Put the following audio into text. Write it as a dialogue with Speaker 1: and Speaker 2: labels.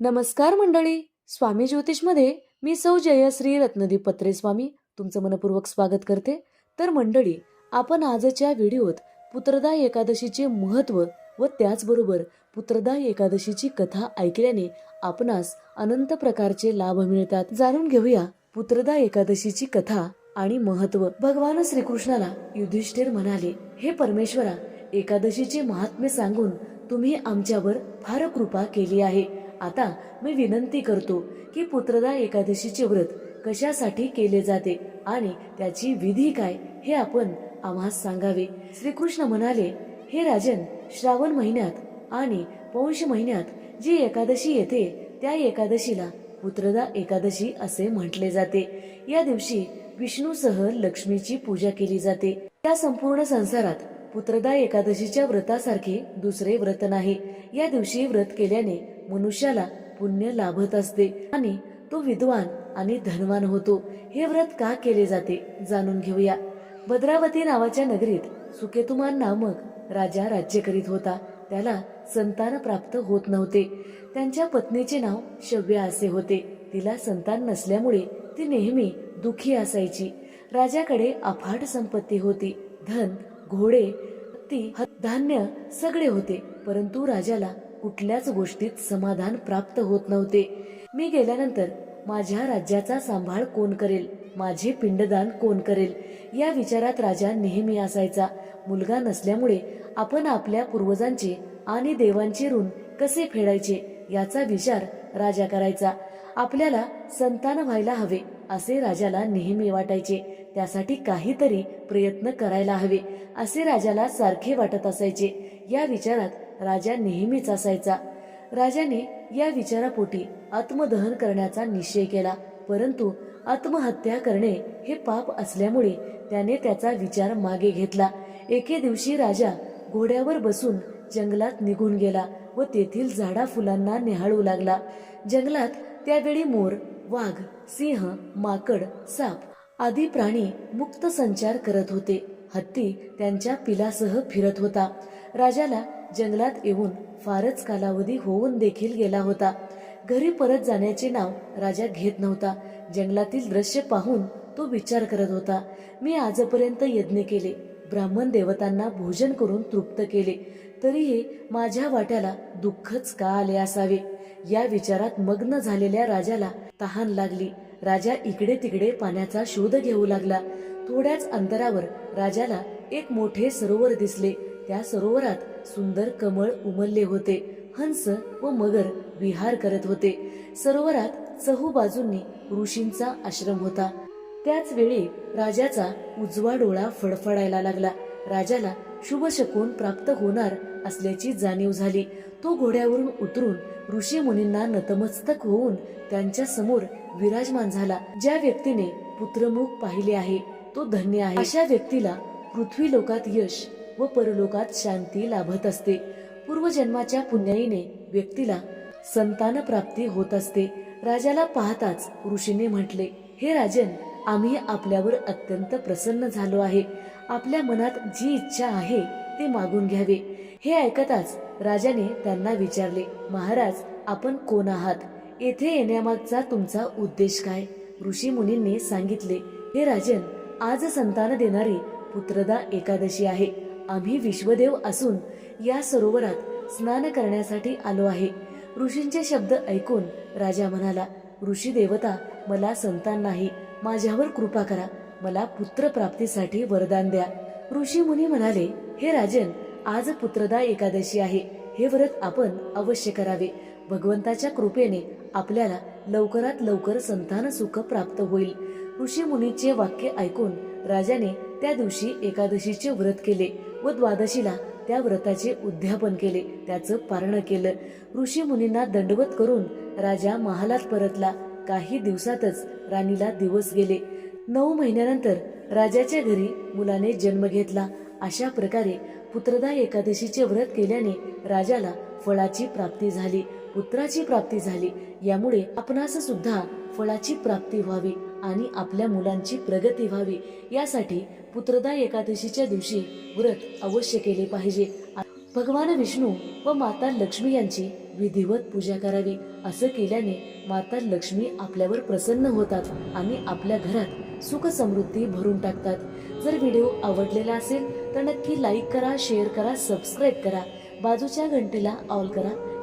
Speaker 1: नमस्कार मंडळी स्वामी ज्योतिषमध्ये मी सौ जयश्री रत्नदीप पत्रे स्वामी तुमचं मनपूर्वक स्वागत करते. तर मंडळी आपण आजच्या व्हिडिओत पुत्रदा एकादशीचे महत्त्व व त्याचबरोबर पुत्रदा एकादशीची कथा ऐकल्याने आपणास अनंत प्रकारचे लाभ मिळतात. जाणून घेऊया पुत्रदा एकादशीची कथा आणि महत्त्व. भगवान श्रीकृष्णाला युधिष्ठिर म्हणाले हे परमेश्वरा एकादशीचे महात्म्य सांगून तुम्ही आमच्यावर फार कृपा केली आहे. आता मी विनंती करतो की पुत्रदा एकादशीचे व्रत कशासाठी केले जाते आणि त्याची विधी काय हे आपण आम्हास सांगावे. श्रीकृष्ण म्हणाले हे राजन श्रावण महिन्यात आणि पौष महिन्यात जी एकादशी येते त्या एकादशीला पुत्रदा एकादशी असे म्हटले जाते. या दिवशी विष्णूसह लक्ष्मीची पूजा केली जाते. त्या संपूर्ण संसारात पुत्रदा एकादशीच्या व्रतासारखे दुसरे व्रत नाही. या दिवशी व्रत केल्याने मनुष्याला पुण्य लाभत असते. आणि तो विद्वान आणि धनवान होतो. हे व्रत का केले जाते जाणून घेऊया. भद्रावती नावाच्या नगरीत सुकेतुमान नामक राजा राज्य करीत होता. त्याला संतान प्राप्त होत नव्हते. त्यांच्या पत्नीचे नाव शव्या असे होते. तिला संतान नसल्यामुळे ती नेहमी दुखी असायची. राजाकडे अफाट संपत्ती होती. धन घोडे हत्ती धान्य सगळे होते. परंतु राजाला कुठल्याच गोष्टीत समाधान प्राप्त होत नव्हते. मी गेल्यानंतर माझ्या राज्याचा सांभाळ कोण करेल? माझे पिंडदान कोण करेल? या विचारात राजा नेहमी असायचा. मुलगा नसल्यामुळे आपण आपल्या पूर्वजांचे आणि देवांचे ऋण कसे फेडायचे याचा विचार राजा करायचा. आपल्याला संतान व्हायला हवे असे राजाला नेहमी वाटायचे. त्यासाठी काहीतरी प्रयत्न करायला हवे असे राजाला सारखे वाटत असायचे. या विचारात राजा नेहमीच असायचा. राजाने या विचारापोटी आत्मदहन करण्याचा निश्चय केला. परंतु आत्महत्या करणे हे पाप असल्यामुळे त्याने त्याचा विचार मागे घेतला. एके दिवशी राजा घोड्यावर बसून जंगलात निघून गेला व तेथील झाडा फुलांना निहाळू लागला. जंगलात त्यावेळी मोर वाघ सिंह माकड साप आदी प्राणी मुक्त संचार करत होते. हत्ती त्यांच्या पिलासह फिरत होता. राजाला जंगलात येऊन फारच कालावधी होऊन देखील गेला होता. घरी परत जाण्याचे नाव राजा घेत नव्हता. जंगलातील दृश्य पाहून तो विचार करत होता मी आजपर्यंत यज्ञ केले. ब्राह्मण देवतांना भोजन करून तृप्त केले. तरीही माझ्या वाट्याला दुःखच का आले असावे? या विचारात मग्न झालेल्या राजाला तहान लागली. राजा इकडे तिकडे पाण्याचा शोध घेऊ लागला. थोड्याच अंतरावर राजाला एक मोठे सरोवर दिसले. त्या सरोवरात सुंदर कमळ उमलले होते. हंस व मगर विहार करत होते. सरोवरात चहू बाजूंनी ऋषींचा आश्रम होता. त्याच वेळी राजाचा उजवा डोळा फडफडायला लागला. राजाला शुभ शकून प्राप्त होणार असल्याची जाणीव झाली. तो घोड्यावरून उतरून ऋषी मुनींना नतमस्तक होऊन त्यांच्यासमोर विराजमान झाला. ज्या व्यक्तीने पुत्रमुख पाहिले आहे तो धन्य आहे. अशा व्यक्तीला पृथ्वी लोकात यश व परलोकात शांती लाभत असते. पूर्वजन्माच्या पुण्याईने व्यक्तीला संतान प्राप्ती होत असते. राजाला पाहताच ऋषीने म्हटले हे राजन आम्ही आपल्यावर अत्यंत प्रसन्न झालो आहे. आपल्या मनात जी इच्छा आहे ते मागून घ्यावे. हे ऐकताच राजाने त्यांना विचारले महाराज आपण कोण आहात? येथे येण्यामागचा तुमचा उद्देश काय? ऋषी मुनींनी सांगितले हे राजन आज संतान देणारी पुत्रदा एकादशी आहे. आम्ही विश्वदेव असून या सरोवरात स्नान करण्यासाठी आलो आहे. ऋषींचे शब्द ऐकून राजा म्हणाला ऋषी देवता मला संतान नाही. माझ्यावर कृपा करा. मला पुत्र प्राप्तीसाठी वरदान द्या. ऋषी मुनी म्हणाले हे राजन आज पुत्रदा एकादशी आहे. हे व्रत आपण अवश्य करावे. भगवंताच्या कृपेने आपल्याला लवकरात लवकर संतान सुख प्राप्त होईल. ऋषी मुनीचे वाक्य ऐकून राजाने त्या दिवशी एकादशीचे व्रत केले व द्वादशीला त्या व्रताचे उद्यापन केले. त्याचं पारण केलं. ऋषी मुनींना दंडवत करून राजा महालात परतला. काही दिवसातच राणीला दिवस गेले. नऊ महिन्यानंतर राजाच्या घरी मुलाने जन्म घेतला. अशा प्रकारे पुत्रदा एकादशीचे व्रत केल्याने राजाला फळाची प्राप्ती झाली. पुत्राची प्राप्ती झाली. यामुळे आपणास सुद्धा फळाची प्राप्ती व्हावी. आणि आपल्या मुलांची प्रगती व्हावी. यासाठी पुत्रदा एकादशीच्या दिवशी व्रत अवश्य केले पाहिजे. भगवान विष्णू व माता लक्ष्मी यांची विधिवत पूजा करावी. असं केल्याने माता लक्ष्मी आपल्यावर प्रसन्न होतात आणि आपल्या घरात सुख समृद्धी भरून टाकतात. जर व्हिडिओ आवडलेला असेल तर नक्की लाईक करा शेअर करा सबस्क्राईब करा. बाजूच्या घंटेला ऑल करा.